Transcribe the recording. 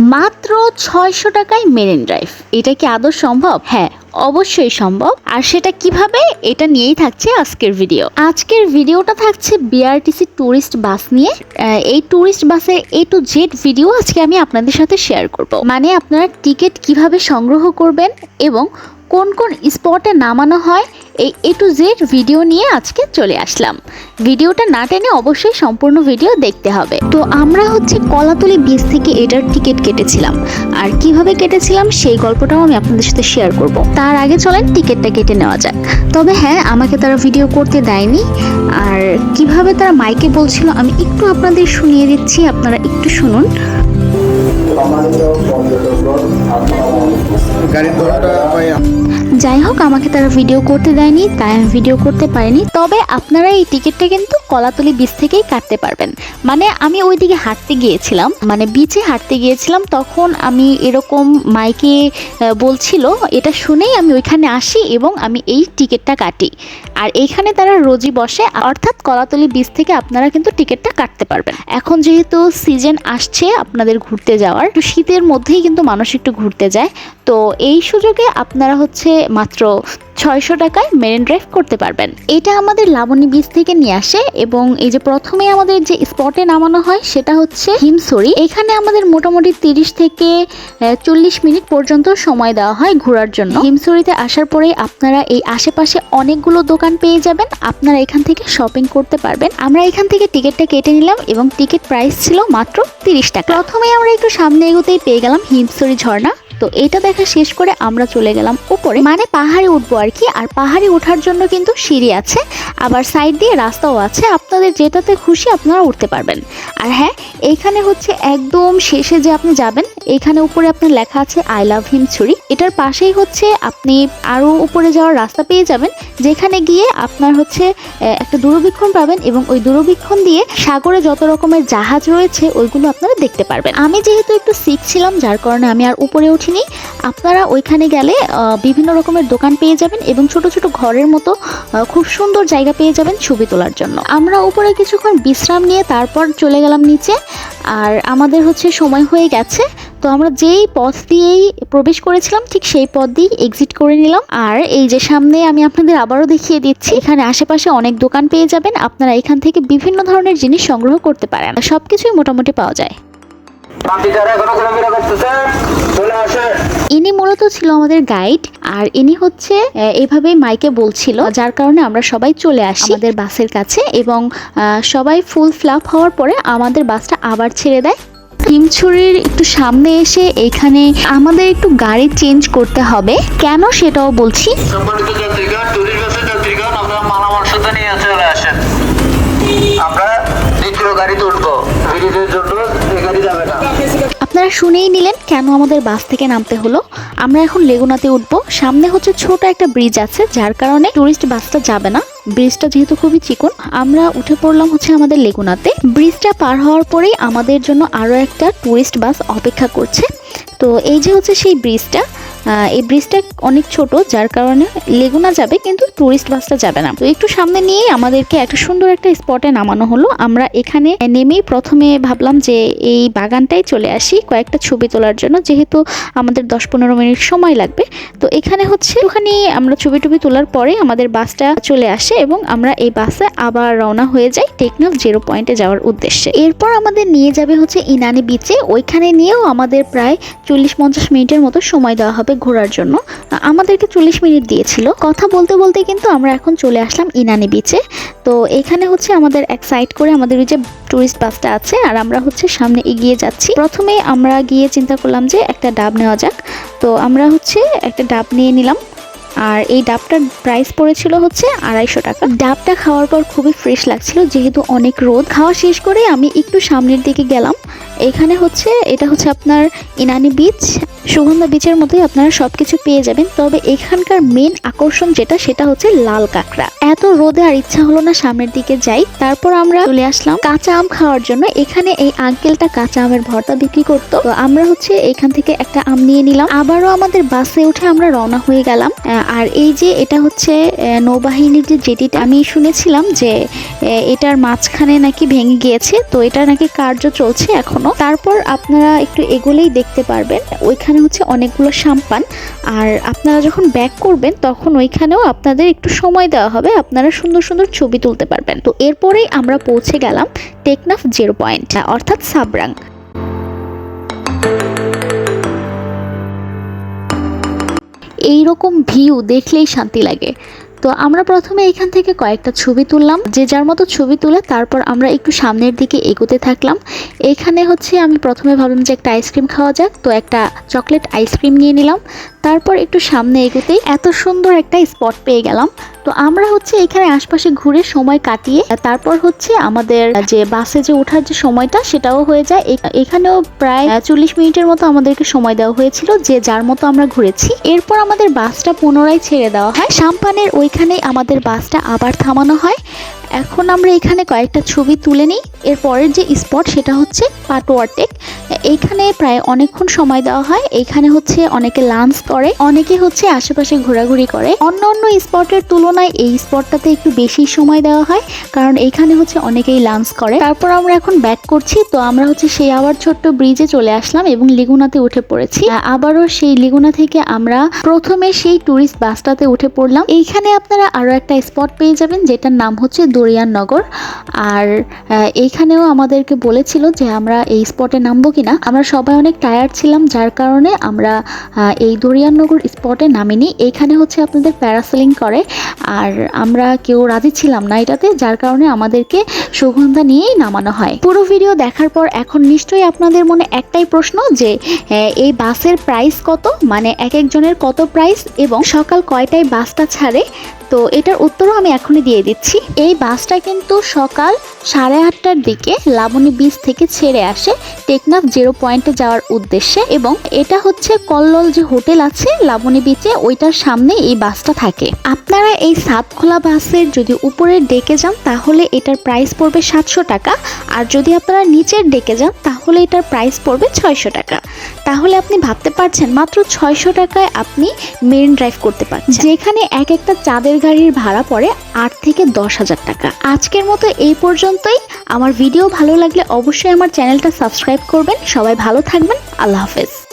মাত্র ছয়শো টাকায় মেরিন ড্রাইভ। এটা কি আদৌ সম্ভব? হ্যাঁ অবশ্যই সম্ভব। আর সেটা কীভাবে? এটা নিয়েই থাকছে আজকের ভিডিও। আজকের ভিডিওটা থাকছে বিআরটিসি ট্যুরিস্ট বাস নিয়ে। এই ট্যুরিস্ট বাসের এ টু জেড ভিডিও আজকে আমি আপনাদের সাথে শেয়ার করব। মানে আপনারা টিকিট কীভাবে সংগ্রহ করবেন এবং কোন কোন স্পটে নামানো হয়, এই এ টু জেড ভিডিও নিয়ে আজকে চলে আসলাম। ভিডিওটা না টেনে অবশ্যই সম্পূর্ণ ভিডিও দেখতে হবে। তো আমরা হচ্ছে কলাতলি বিচ থেকে এটার টিকিট কেটেছিলাম। আর কীভাবে কেটেছিলাম সেই গল্পটাও আমি আপনাদের সাথে শেয়ার করব। তার আগে চলেন টিকিটটা কেটে নেওয়া যাক। তবে হ্যাঁ আমাকে তারা ভিডিও করতে দেয়নি। আর কীভাবে তারা মাইকে বলছিল আমি একটু আপনাদের শুনিয়ে দিচ্ছি, আপনারা একটু শুনুন। গাড়ির ভাই যাই হোক, আমাকে তারা ভিডিও করতে দেয়নি, তাই আমি ভিডিও করতে পারিনি। তবে আপনারা এই টিকিটটা কিন্তু কলাতলি বিচ থেকেই কাটতে পারবেন। মানে আমি ওইদিকে হাঁটতে গিয়েছিলাম মানে বিচে হাঁটতে গিয়েছিলাম, তখন আমি এরকম মাইকে বলছিল, এটা শুনেই আমি ওইখানে আসি এবং আমি এই টিকিটটা কাটি। আর এইখানে তারা রোজই বসে, অর্থাৎ কলাতলি বিচ থেকে আপনারা কিন্তু টিকিটটা কাটতে পারবেন। এখন যেহেতু সিজন আসছে আপনাদের ঘুরতে যাওয়ার শীতের মধ্যেই কিন্তু মানুষ একটু ঘুরতে যায়। তো এই সুযোগে আপনারা হচ্ছে মাত্র ছয়শো টাকায় মেরিন ড্রাইভ করতে পারবেন। এটা আমাদের লাবণী বীজ থেকে নিয়ে আসে এবং এই যে প্রথমে আমাদের যে স্পটে নামানো হয়, সেটা হচ্ছে হিমসরি এখানে আমাদের মোটামুটি তিরিশ থেকে চল্লিশ মিনিট পর্যন্ত সময় দেওয়া হয় ঘোরার জন্য। হিমসরিতে আসার পরে আপনারা এই আশেপাশে অনেকগুলো দোকান পেয়ে যাবেন। আপনারা এখান থেকে শপিং করতে পারবেন। আমরা এখান থেকে টিকিটটা কেটে নিলাম এবং টিকিট প্রাইস ছিল মাত্র তিরিশ টাকা। প্রথমে আমরা একটু সামনে এগোতেই পেয়ে গেলাম হিমসরি ঝর্ণা। তো এটা দেখা শেষ করে আমরা চলে গেলাম উপরে। মানে পাহাড়ে উঠবো আর কি, আর পাহাড়ে ওঠার জন্য কিন্তু সিঁড়ি আছে, আবার সাইড দিয়ে রাস্তাও আছে। আপনাদের যেটাতে খুশি আপনারা উঠতে পারবেন। আর হ্যাঁ এইখানে হচ্ছে একদম শেষে যে আপনি যাবেন, এইখানে উপরে আপনার লেখা আছে আই লাভ হিম ছুরি এটার পাশেই হচ্ছে আপনি আরও উপরে যাওয়ার রাস্তা পেয়ে যাবেন, যেখানে গিয়ে আপনার হচ্ছে একটা দূরবীক্ষণ পাবেন এবং ওই দূরবীক্ষণ দিয়ে সাগরে যত রকমের জাহাজ রয়েছে, ওইগুলো আপনারা দেখতে পারবেন। আমি যেহেতু একটু শিখ ছিলাম, যার কারণে আমি আর উপরে উঠিনি। আপনারা ওইখানে গেলে বিভিন্ন রকমের দোকান পেয়ে যাবেন এবং ছোট ছোট ঘরের মতো খুব সুন্দর জায়গা পেয়ে যাবেন ছবি তোলার জন্য। আমরা উপরে কিছুক্ষণ বিশ্রাম নিয়ে তারপর চলে গেলাম নিচে। আর আমাদের হচ্ছে সময় হয়ে গেছে, তো আমরা যেই পথ দিয়েই প্রবেশ করেছিলাম, ঠিক সেই পথ দিয়েই এক্সিট করে নিলাম। আর এই যে সামনে আমি আপনাদের আবারও দেখিয়ে দিচ্ছি, এখানে আশেপাশে অনেক দোকান পেয়ে যাবেন। আপনারা এখান থেকে বিভিন্ন ধরনের জিনিস সংগ্রহ করতে পারেন। সবকিছুই মোটামুটি পাওয়া যায়। ইনি মূলত ছিল আমাদের গাইড, আর ইনি হচ্ছে এভাবে মাইকে বলছিল, যার কারণে আমরা সবাই চলে আসি আমাদের বাসের কাছে এবং সবাই ফুল ফ্লাপ হওয়ার পরে আমাদের বাসটা আবার ছেড়ে দেয়। হিমছড়ির একটু সামনে এসে এখানে আমাদের একটু গাড়ি চেঞ্জ করতে হবে। কেন সেটাও বলছি। আপনারা শুনেই নিলেন কেন আমাদের বাস থেকে নামতে হলো। আমরা এখন লেগুনাতে উঠব। সামনে হচ্ছে ছোট একটা ব্রিজ আছে, যার কারণে টুরিস্ট বাসটা যাবে না। ব্রিজটা যেহেতু খুবই চিকন, আমরা উঠে পড়লাম হচ্ছে আমাদের লেগুনাতে। ব্রিজটা পার হওয়ার পরেই আমাদের জন্য আরও একটা টুরিস্ট বাস অপেক্ষা করছে। তো এই যে হচ্ছে সেই ব্রিজটা এই ব্রিজটা অনেক ছোট, যার কারণে লেগুনা যাবে, কিন্তু টুরিস্ট বাসটা যাবে না। তো একটু সামনে নিয়ে আমাদেরকে একটা সুন্দর একটা স্পটে নামানো হলো। আমরা এখানে নেমেই প্রথমে ভাবলাম যে এই বাগানটাই চলে আসি কয়েকটা ছবি তোলার জন্য, যেহেতু আমাদের দশ পনেরো মিনিট সময় লাগবে। তো এখানে হচ্ছে ওখানে আমরা ছবি টবি তোলার পরে আমাদের বাসটা চলে আসে এবং আমরা এই বাসে আবার রওনা হয়ে যাই টেকনাফ জিরো পয়েন্টে যাওয়ার উদ্দেশ্যে। এরপর আমাদের নিয়ে যাবে হচ্ছে ইনানি বিচে ওইখানে নিয়েও আমাদের প্রায় চল্লিশ পঞ্চাশ মিনিটের মতো সময় দেওয়া হবে। ঘোরার জন্য। আমাদেরকে চল্লিশ মিনিট দিয়েছিল। কথা বলতে বলতে কিন্তু আমরা এখন চলে আসলাম ইনানি বিচে তো এখানে হচ্ছে আমাদের এক সাইড করে আমাদের ওই যে টুরিস্ট বাসটা আছে আর আমরা হচ্ছে সামনে এগিয়ে যাচ্ছি। প্রথমে আমরা গিয়ে চিন্তা করলাম যে একটা ডাব নেওয়া যাক। তো আমরা হচ্ছে একটা ডাব নিয়ে নিলাম। আর এই ডাবটার প্রাইস পড়েছিল হচ্ছে আড়াইশো টাকা। ডাবটা খাওয়ার পর খুবই ফ্রেশ লাগছিল, যেহেতু অনেক রোদ। খাওয়া শেষ করে আমি একটু সামনের দিকে গেলাম। এখানে হচ্ছে, এটা হচ্ছে আপনার ইনানি বিচ সুগন্ধা বিচের মতোই আপনারা সব কিছু পেয়ে যাবেন। তবে এখানকার মেন আকর্ষণ যেটা, সেটা হচ্ছে লাল কাঁকড়া। এত রোদে আর ইচ্ছা হলো না সামনের দিকে যাই। তারপর আমরা চলে আসলাম কাঁচা আম খাওয়ার জন্য। এখানে এই আঙ্কেলটা কাঁচা আমের ভর্তা বিক্রি করতো। আমরা হচ্ছে এখান থেকে একটা আম নিয়ে নিলাম। আবারও আমাদের বাসে উঠে আমরা রওনা হয়ে গেলাম। আর এই যে এটা হচ্ছে নৌবাহিনীর যে জেটিটা আমি শুনেছিলাম যে এটার মাঝখানে নাকি ভেঙে গিয়েছে। তো এটা নাকি কার্য চলছে এখনও। তারপর আপনারা একটু এগোলেই দেখতে পারবেন, ওইখানে হচ্ছে অনেকগুলো সাম্পান। আর আপনারা যখন ব্যাক করবেন, তখন ওইখানেও আপনাদের একটু সময় দেওয়া হবে, আপনারা সুন্দর সুন্দর ছবি তুলতে পারবেন। তো এরপরেই আমরা পৌঁছে গেলাম টেকনাফ জিরো পয়েন্ট, অর্থাৎ সাবরাং। এই রকম ভিউ দেখলেই শান্তি লাগে। তো আমরা প্রথমে এখান থেকে কয়েকটা ছবি তুললাম। যে যার মতো ছবি তুলে তারপর আমরা একটু সামনের দিকে এগোতে থাকলাম। এখানে হচ্ছে আমি প্রথমে ভাবলাম যে একটা আইসক্রিম খাওয়া যাক, তো একটা চকলেট আইসক্রিম নিয়ে নিলাম। তারপর একটু সামনে এগোতেই এত সুন্দর একটা স্পট পেয়ে গেলাম। তো আমরা হচ্ছে এখানে আশপাশে ঘুরে সময় কাটিয়ে, তারপর হচ্ছে আমাদের যে বাসে যে ওঠার যে সময়টা, সেটাও হয়ে যায়। এখানেও প্রায় চল্লিশ মিনিটের মতো আমাদেরকে সময় দেওয়া হয়েছিল যে যার মতো আমরা ঘুরেছি। এরপর আমাদের বাসটা পুনরায় ছেড়ে দেওয়া হয়। সাম্পানের ওইখানেই আমাদের বাসটা আবার থামানো হয়। এখন আমরা এখানে কয়েকটা ছবি তুলে নিই। এরপরের যে স্পট সেটা হচ্ছে পাটোয়ারটেক এইখানে প্রায় অনেকক্ষণ সময় দেওয়া হয়। এইখানে হচ্ছে অনেকে লাঞ্চ করে, অনেকে হচ্ছে আশেপাশে ঘোরাঘুরি করে। অন্য অন্য স্পটের তুলনায় এই স্পটটাতে একটু বেশি সময় দেওয়া হয়, কারণ এইখানে হচ্ছে অনেকেই লাঞ্চ করে। তারপর আমরা এখন ব্যাক করছি। তো আমরা হচ্ছে সেই আবার ছোট্ট ব্রিজে চলে আসলাম এবং লিগুনাতে উঠে পড়েছি। আবারও সেই লিগুনা থেকে আমরা প্রথমে সেই টুরিস্ট বাসটাতে উঠে পড়লাম। এইখানে আপনারা আরও একটা স্পট পেয়ে যাবেন, যেটার নাম হচ্ছে দরিয়ান নগর। আর এইখানেও আমাদেরকে বলেছিল যে আমরা এই স্পটে নামবো কিনা। আমরা সবাই অনেক টায়ার্ড ছিলাম, যার কারণে আমরা এই দরিয়াননগর স্পটে নামিনি। এইখানে হচ্ছে আপনাদের প্যারাসেলিং করে। আর আমরা কেউ রাজি ছিলাম না এটাতে, যার কারণে আমাদেরকে সুগন্ধা নিয়েই নামানো হয়। পুরো ভিডিও দেখার পর এখন নিশ্চয়ই আপনাদের মনে একটাই প্রশ্ন যে এই বাসের প্রাইস কত? মানে এক একজনের কত প্রাইস এবং সকাল কয়টায় বাসটা ছাড়ে? তো এটার উত্তরও আমি এখনই দিয়ে দিচ্ছি। এই বাসটা কিন্তু সকাল সাড়ে আটটার দিকে লাবণী বীজ থেকে ছেড়ে আসে টেকনাফ জিরো পয়েন্টে যাওয়ার উদ্দেশ্যে এবং এটা হচ্ছে কল্লোল যে হোটেল আছে লাবণী বিচে ওইটার সামনে এই বাসটা থাকে। আপনারা এই সাতখোলা বাসের যদি উপরের ডেকে যান, তাহলে এটার প্রাইস পড়বে সাতশো টাকা। আর যদি আপনারা নিচের ডেকে যান, তাহলে এটার প্রাইস পড়বে ছয়শো টাকা। তাহলে আপনি ভাবতে পারছেন, মাত্র ছয়শো টাকায় আপনি মেরিন ড্রাইভ করতে পারছেন। যেখানে এক একটা চাঁদের গাড়ির ভাড়া পড়ে আট থেকে দশ হাজার টাকা। আজকের মতো এই পর্যন্তই। আমার ভিডিও ভালো লাগলে অবশ্যই আমার চ্যানেলটা সাবস্ক্রাইব করবেন। সবাই ভালো থাকবেন। আল্লাহ হাফেজ।